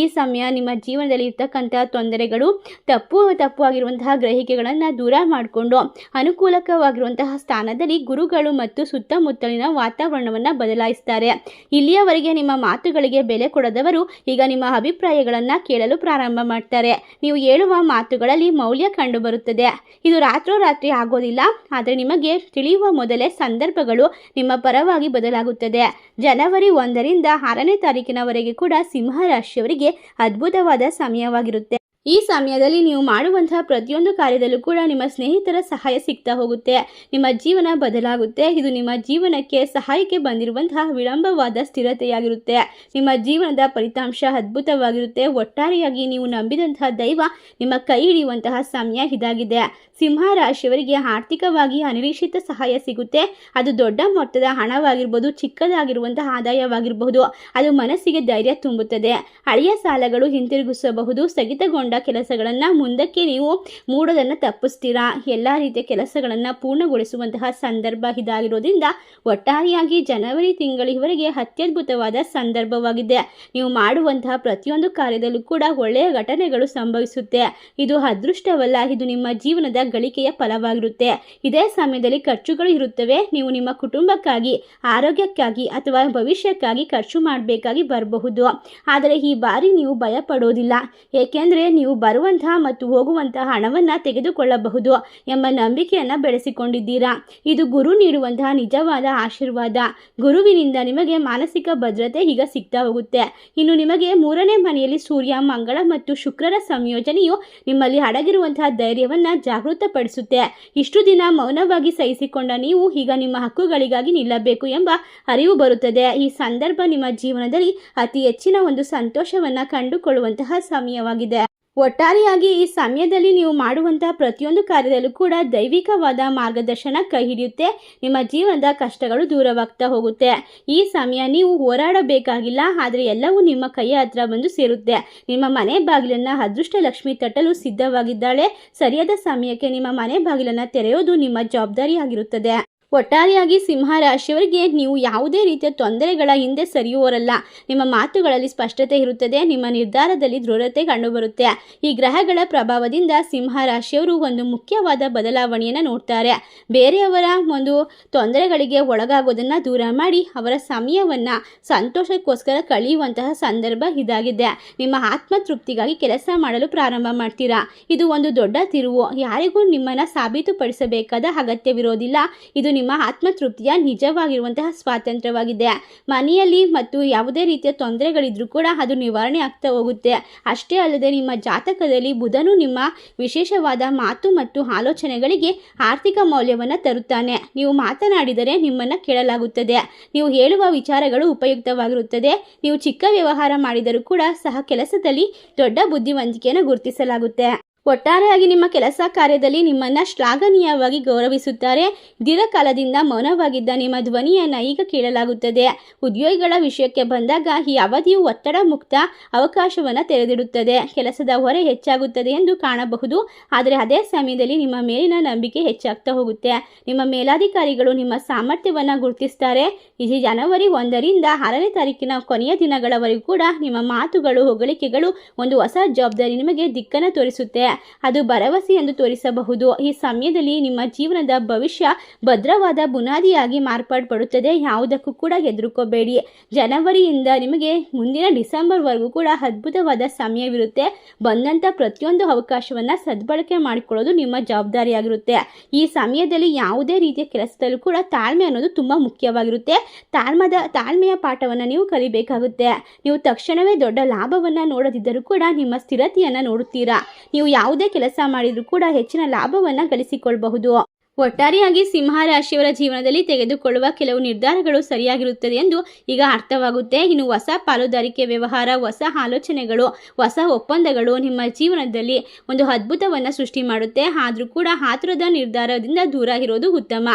ಈ ಸಮಯ ನಿಮ್ಮ ಜೀವನದಲ್ಲಿ ಇರ್ತಕ್ಕಂಥ ತೊಂದರೆಗಳು ತಪ್ಪು ತಪ್ಪು ಆಗಿರುವಂತಹ ಗ್ರಹಿಕೆಗಳನ್ನು ದೂರ ಮಾಡಿಕೊಂಡು ಅನುಕೂಲಕವಾಗಿರುವಂತಹ ಸ್ಥಾನದಲ್ಲಿ ಗುರುಗಳು ಮತ್ತು ಸುತ್ತಮುತ್ತಲಿನ ವಾತಾವರಣವನ್ನು ಬದಲಾಯಿಸ್ತಾರೆ. ಇಲ್ಲಿಯವರೆಗೆ ನಿಮ್ಮ ಮಾತುಗಳಿಗೆ ಬೆಲೆ ಕೊಡದವರು ಈಗ ನಿಮ್ಮ ಅಭಿಪ್ರಾಯಗಳನ್ನು ಕೇಳಲು ಪ್ರಾರಂಭ ಮಾಡ್ತಾರೆ. ನೀವು ಹೇಳುವ ಮಾತುಗಳಲ್ಲಿ ಮೌಲ್ಯ ಕಂಡುಬರುತ್ತದೆ. ಇದು ರಾತ್ರೋರಾತ್ರಿ ಆಗೋದಿಲ್ಲ, ಆದರೆ ನಿಮಗೆ ತಿಳಿಯುವ ಮೊದಲೇ ಸಂದರ್ಭಗಳು ನಿಮ್ಮ ಪರವಾಗಿ ಬದಲಾಗುತ್ತದೆ. ಜನವರಿ ಒಂದರಿಂದ ಆರನೇ ತಾರೀಕಿನವರೆಗೆ ಕೂಡ ಸಿಂಹ ರಾಶಿಯವರಿಗೆ ಅದ್ಭುತವಾದ ಸಮಯವಾಗಿರುತ್ತೆ. ಈ ಸಮಯದಲ್ಲಿ ನೀವು ಮಾಡುವಂತಹ ಪ್ರತಿಯೊಂದು ಕಾರ್ಯದಲ್ಲೂ ಕೂಡ ನಿಮ್ಮ ಸ್ನೇಹಿತರ ಸಹಾಯ ಸಿಗ್ತಾ ಹೋಗುತ್ತೆ. ನಿಮ್ಮ ಜೀವನ ಬದಲಾಗುತ್ತೆ. ಇದು ನಿಮ್ಮ ಜೀವನಕ್ಕೆ ಸಹಾಯಕ್ಕೆ ಬಂದಿರುವಂತಹ ವಿಳಂಬವಾದ ಸ್ಥಿರತೆಯಾಗಿರುತ್ತೆ. ನಿಮ್ಮ ಜೀವನದ ಫಲಿತಾಂಶ ಅದ್ಭುತವಾಗಿರುತ್ತೆ. ಒಟ್ಟಾರೆಯಾಗಿ ನೀವು ನಂಬಿದಂತಹ ದೈವ ನಿಮ್ಮ ಕೈ ಹಿಡಿಯುವಂತಹ ಸಮಯ ಇದಾಗಿದೆ. ಸಿಂಹ ರಾಶಿಯವರಿಗೆ ಆರ್ಥಿಕವಾಗಿ ಅನಿರೀಕ್ಷಿತ ಸಹಾಯ ಸಿಗುತ್ತೆ. ಅದು ದೊಡ್ಡ ಮೊತ್ತದ ಹಣವಾಗಿರ್ಬೋದು, ಚಿಕ್ಕದಾಗಿರುವಂತಹ ಆದಾಯವಾಗಿರಬಹುದು ಅದು ಮನಸ್ಸಿಗೆ ಧೈರ್ಯ ತುಂಬುತ್ತದೆ. ಹಳೆಯ ಸಾಲಗಳು ಹಿಂತಿರುಗಿಸಬಹುದು. ಸ್ಥಗಿತಗೊಂಡ ಕೆಲಸಗಳನ್ನು ಮುಂದಕ್ಕೆ ನೀವು ಮೂಡೋದನ್ನು ತಪ್ಪಿಸ್ತೀರಾ? ಎಲ್ಲ ರೀತಿಯ ಕೆಲಸಗಳನ್ನು ಪೂರ್ಣಗೊಳಿಸುವಂತಹ ಸಂದರ್ಭ ಇದಾಗಿರೋದ್ರಿಂದ ಒಟ್ಟಾರೆಯಾಗಿ ಜನವರಿ ತಿಂಗಳಿವರೆಗೆ ಅತ್ಯದ್ಭುತವಾದ ಸಂದರ್ಭವಾಗಿದೆ. ನೀವು ಮಾಡುವಂತಹ ಪ್ರತಿಯೊಂದು ಕಾರ್ಯದಲ್ಲೂ ಕೂಡ ಒಳ್ಳೆಯ ಘಟನೆಗಳು ಸಂಭವಿಸುತ್ತೆ. ಇದು ಅದೃಷ್ಟವಲ್ಲ, ಇದು ನಿಮ್ಮ ಜೀವನದ ಗಳಿಕೆಯ ಫಲವಾಗಿರುತ್ತೆ. ಇದೇ ಸಮಯದಲ್ಲಿ ಖರ್ಚುಗಳು ಇರುತ್ತವೆ. ನೀವು ನಿಮ್ಮ ಕುಟುಂಬಕ್ಕಾಗಿ, ಆರೋಗ್ಯಕ್ಕಾಗಿ ಅಥವಾ ಭವಿಷ್ಯಕ್ಕಾಗಿ ಖರ್ಚು ಮಾಡಬೇಕಾಗಿ ಬರಬಹುದು. ಆದರೆ ಈ ಬಾರಿ ನೀವು ಭಯ ಪಡೋದಿಲ್ಲ ಏಕೆಂದರೆ ನೀವು ಬರುವಂತಹ ಮತ್ತು ಹೋಗುವಂತಹ ಹಣವನ್ನು ತೆಗೆದುಕೊಳ್ಳಬಹುದು ಎಂಬ ನಂಬಿಕೆಯನ್ನು ಬೆಳೆಸಿಕೊಂಡಿದ್ದೀರಾ? ಇದು ಗುರು ನೀಡುವಂತಹ ನಿಜವಾದ ಆಶೀರ್ವಾದ. ಗುರುವಿನಿಂದ ನಿಮಗೆ ಮಾನಸಿಕ ಭದ್ರತೆ ಈಗ ಸಿಗ್ತಾ ಹೋಗುತ್ತೆ. ಇನ್ನು ನಿಮಗೆ ಮೂರನೇ ಮನೆಯಲ್ಲಿ ಸೂರ್ಯ, ಮಂಗಳ ಮತ್ತು ಶುಕ್ರರ ಸಂಯೋಜನೆಯು ನಿಮ್ಮಲ್ಲಿ ಅಡಗಿರುವಂತಹ ಧೈರ್ಯವನ್ನು ಜಾಗೃತಪಡಿಸುತ್ತೆ. ಇಷ್ಟು ದಿನ ಮೌನವಾಗಿ ಸಹಿಸಿಕೊಂಡ ನೀವು ಈಗ ನಿಮ್ಮ ಹಕ್ಕುಗಳಿಗಾಗಿ ನಿಲ್ಲಬೇಕು ಎಂಬ ಅರಿವು ಬರುತ್ತದೆ. ಈ ಸಂದರ್ಭ ನಿಮ್ಮ ಜೀವನದಲ್ಲಿ ಅತಿ ಹೆಚ್ಚಿನ ಒಂದು ಸಂತೋಷವನ್ನು ಕಂಡುಕೊಳ್ಳುವಂತಹ ಸಮಯವಾಗಿದೆ. ಒಟ್ಟಾರೆಯಾಗಿ ಈ ಸಮಯದಲ್ಲಿ ನೀವು ಮಾಡುವಂತಹ ಪ್ರತಿಯೊಂದು ಕಾರ್ಯದಲ್ಲೂ ಕೂಡ ದೈವಿಕವಾದ ಮಾರ್ಗದರ್ಶನ ಕೈ ಹಿಡಿಯುತ್ತೆ. ನಿಮ್ಮ ಜೀವನದ ಕಷ್ಟಗಳು ದೂರವಾಗ್ತಾ ಹೋಗುತ್ತೆ. ಈ ಸಮಯ ನೀವು ಹೋರಾಡಬೇಕಾಗಿಲ್ಲ, ಆದರೆ ಎಲ್ಲವೂ ನಿಮ್ಮ ಕೈಯ ಹತ್ರ ಬಂದು ಸೇರುತ್ತೆ. ನಿಮ್ಮ ಮನೆ ಬಾಗಿಲನ್ನು ಅದೃಷ್ಟ ಲಕ್ಷ್ಮಿ ತಟ್ಟಲು ಸಿದ್ಧವಾಗಿದ್ದಾಳೆ. ಸರಿಯಾದ ಸಮಯಕ್ಕೆ ನಿಮ್ಮ ಮನೆ ಬಾಗಿಲನ್ನು ತೆರೆಯೋದು ನಿಮ್ಮ ಜವಾಬ್ದಾರಿಯಾಗಿರುತ್ತದೆ. ಒಟ್ಟಾರೆಯಾಗಿ ಸಿಂಹ ರಾಶಿಯವರಿಗೆ ನೀವು ಯಾವುದೇ ರೀತಿಯ ತೊಂದರೆಗಳ ಹಿಂದೆ ಸರಿಯುವವರಲ್ಲ. ನಿಮ್ಮ ಮಾತುಗಳಲ್ಲಿ ಸ್ಪಷ್ಟತೆ ಇರುತ್ತದೆ, ನಿಮ್ಮ ನಿರ್ಧಾರದಲ್ಲಿ ದೃಢತೆ ಕಂಡುಬರುತ್ತೆ. ಈ ಗ್ರಹಗಳ ಪ್ರಭಾವದಿಂದ ಸಿಂಹ ರಾಶಿಯವರು ಒಂದು ಮುಖ್ಯವಾದ ಬದಲಾವಣೆಯನ್ನು ನೋಡ್ತಾರೆ. ಬೇರೆಯವರ ಒಂದು ತೊಂದರೆಗಳಿಗೆ ಒಳಗಾಗೋದನ್ನು ದೂರ ಮಾಡಿ ಅವರ ಸಮಯವನ್ನು ಸಂತೋಷಕ್ಕೋಸ್ಕರ ಕಳೆಯುವಂತಹ ಸಂದರ್ಭ ಇದಾಗಿದೆ. ನಿಮ್ಮ ಆತ್ಮತೃಪ್ತಿಗಾಗಿ ಕೆಲಸ ಮಾಡಲು ಪ್ರಾರಂಭ ಮಾಡ್ತೀರಾ? ಇದು ಒಂದು ದೊಡ್ಡ ತಿರುವು. ಯಾರಿಗೂ ನಿಮ್ಮನ್ನು ಸಾಬೀತುಪಡಿಸಬೇಕಾದ ಅಗತ್ಯವಿರೋದಿಲ್ಲ. ಇದು ನಿಮ್ಮ ಆತ್ಮತೃಪ್ತಿಯ ನಿಜವಾಗಿರುವಂತಹ ಸ್ವಾತಂತ್ರ್ಯವಾಗಿದೆ. ಮನೆಯಲ್ಲಿ ಮತ್ತು ಯಾವುದೇ ರೀತಿಯ ತೊಂದರೆಗಳಿದ್ರೂ ಕೂಡ ಅದು ನಿವಾರಣೆ ಆಗ್ತಾ ಹೋಗುತ್ತೆ. ಅಷ್ಟೇ ಅಲ್ಲದೆ ನಿಮ್ಮ ಜಾತಕದಲ್ಲಿ ಬುಧನು ನಿಮ್ಮ ವಿಶೇಷವಾದ ಮಾತು ಮತ್ತು ಆಲೋಚನೆಗಳಿಗೆ ಆರ್ಥಿಕ ಮೌಲ್ಯವನ್ನು ತರುತ್ತಾನೆ. ನೀವು ಮಾತನಾಡಿದರೆ ನಿಮ್ಮನ್ನು ಕೇಳಲಾಗುತ್ತದೆ. ನೀವು ಹೇಳುವ ವಿಚಾರಗಳು ಉಪಯುಕ್ತವಾಗಿರುತ್ತದೆ. ನೀವು ಚಿಕ್ಕ ವ್ಯವಹಾರ ಮಾಡಿದರೂ ಕೂಡ ಸಹ ಕೆಲಸದಲ್ಲಿ ದೊಡ್ಡ ಬುದ್ಧಿವಂತಿಕೆಯನ್ನು ಗುರುತಿಸಲಾಗುತ್ತೆ. ಒಟ್ಟಾರೆಯಾಗಿ ನಿಮ್ಮ ಕೆಲಸ ಕಾರ್ಯದಲ್ಲಿ ನಿಮ್ಮನ್ನು ಶ್ಲಾಘನೀಯವಾಗಿ ಗೌರವಿಸುತ್ತಾರೆ. ದೀರ್ಘಕಾಲದಿಂದ ಮೌನವಾಗಿದ್ದ ನಿಮ್ಮ ಧ್ವನಿಯನ್ನು ಈಗ ಕೇಳಲಾಗುತ್ತದೆ. ಉದ್ಯೋಗಿಗಳ ವಿಷಯಕ್ಕೆ ಬಂದಾಗ ಈ ಅವಧಿಯು ಒತ್ತಡ ಮುಕ್ತ ಅವಕಾಶವನ್ನು ತೆರೆದಿಡುತ್ತದೆ. ಕೆಲಸದ ಹೊರೆ ಹೆಚ್ಚಾಗುತ್ತದೆ ಎಂದು ಕಾಣಬಹುದು. ಆದರೆ ಅದೇ ಸಮಯದಲ್ಲಿ ನಿಮ್ಮ ಮೇಲಿನ ನಂಬಿಕೆ ಹೆಚ್ಚಾಗ್ತಾ ಹೋಗುತ್ತೆ. ನಿಮ್ಮ ಮೇಲಾಧಿಕಾರಿಗಳು ನಿಮ್ಮ ಸಾಮರ್ಥ್ಯವನ್ನು ಗುರುತಿಸ್ತಾರೆ. ಇದು ಜನವರಿ ಒಂದರಿಂದ ಆರನೇ ತಾರೀಕಿನ ಕೊನೆಯ ದಿನಗಳವರೆಗೂ ಕೂಡ ನಿಮ್ಮ ಮಾತುಗಳು, ಹೊಗಳಿಕೆಗಳು ಒಂದು ಹೊಸ ಜವಾಬ್ದಾರಿ ನಿಮಗೆ ದಿಕ್ಕನ್ನು ತೋರಿಸುತ್ತೆ. ಅದು ಭರವಸೆ ಎಂದು ತೋರಿಸಬಹುದು. ಈ ಸಮಯದಲ್ಲಿ ನಿಮ್ಮ ಜೀವನದ ಭವಿಷ್ಯ ಭದ್ರವಾದ ಬುನಾದಿಯಾಗಿ ಮಾರ್ಪಾಡ್ಪಡುತ್ತದೆ. ಯಾವುದಕ್ಕೂ ಕೂಡ ಹೆದರ್ಕೋಬೇಡಿ. ಜನವರಿಯಿಂದ ನಿಮಗೆ ಮುಂದಿನ ಡಿಸೆಂಬರ್ವರೆಗೂ ಕೂಡ ಅದ್ಭುತವಾದ ಸಮಯವಿರುತ್ತೆ. ಬಂದಂಥ ಪ್ರತಿಯೊಂದು ಅವಕಾಶವನ್ನು ಸದ್ಬಳಕೆ ಮಾಡಿಕೊಳ್ಳೋದು ನಿಮ್ಮ ಜವಾಬ್ದಾರಿಯಾಗಿರುತ್ತೆ. ಈ ಸಮಯದಲ್ಲಿ ಯಾವುದೇ ರೀತಿಯ ಕೆಲಸದಲ್ಲೂ ಕೂಡ ತಾಳ್ಮೆ ಅನ್ನೋದು ತುಂಬ ಮುಖ್ಯವಾಗಿರುತ್ತೆ. ತಾಳ್ಮದ, ತಾಳ್ಮೆಯ ಪಾಠವನ್ನು ನೀವು ಕಲಿಬೇಕಾಗುತ್ತೆ. ನೀವು ತಕ್ಷಣವೇ ದೊಡ್ಡ ಲಾಭವನ್ನು ನೋಡದಿದ್ದರೂ ಕೂಡ ನಿಮ್ಮ ಸ್ಥಿರತೆಯನ್ನು ನೋಡುತ್ತೀರಾ? ನೀವು ಯಾವುದೇ ಕೆಲಸ ಮಾಡಿದರೂ ಕೂಡ ಹೆಚ್ಚಿನ ಲಾಭವನ್ನು ಗಳಿಸಿಕೊಳ್ಳಬಹುದು ಒಟ್ಟಾರೆಯಾಗಿ ಸಿಂಹ ರಾಶಿಯವರ ಜೀವನದಲ್ಲಿ ತೆಗೆದುಕೊಳ್ಳುವ ಕೆಲವು ನಿರ್ಧಾರಗಳು ಸರಿಯಾಗಿರುತ್ತದೆ ಎಂದು ಈಗ ಅರ್ಥವಾಗುತ್ತೆ. ಇನ್ನು ಹೊಸ ಪಾಲುದಾರಿಕೆ ವ್ಯವಹಾರ, ಹೊಸ ಆಲೋಚನೆಗಳು, ಹೊಸ ಒಪ್ಪಂದಗಳು ನಿಮ್ಮ ಜೀವನದಲ್ಲಿ ಒಂದು ಅದ್ಭುತವನ್ನು ಸೃಷ್ಟಿ ಮಾಡುತ್ತೆ. ಆದರೂ ಕೂಡ ಆತುರದ ನಿರ್ಧಾರದಿಂದ ದೂರ ಇರೋದು ಉತ್ತಮ.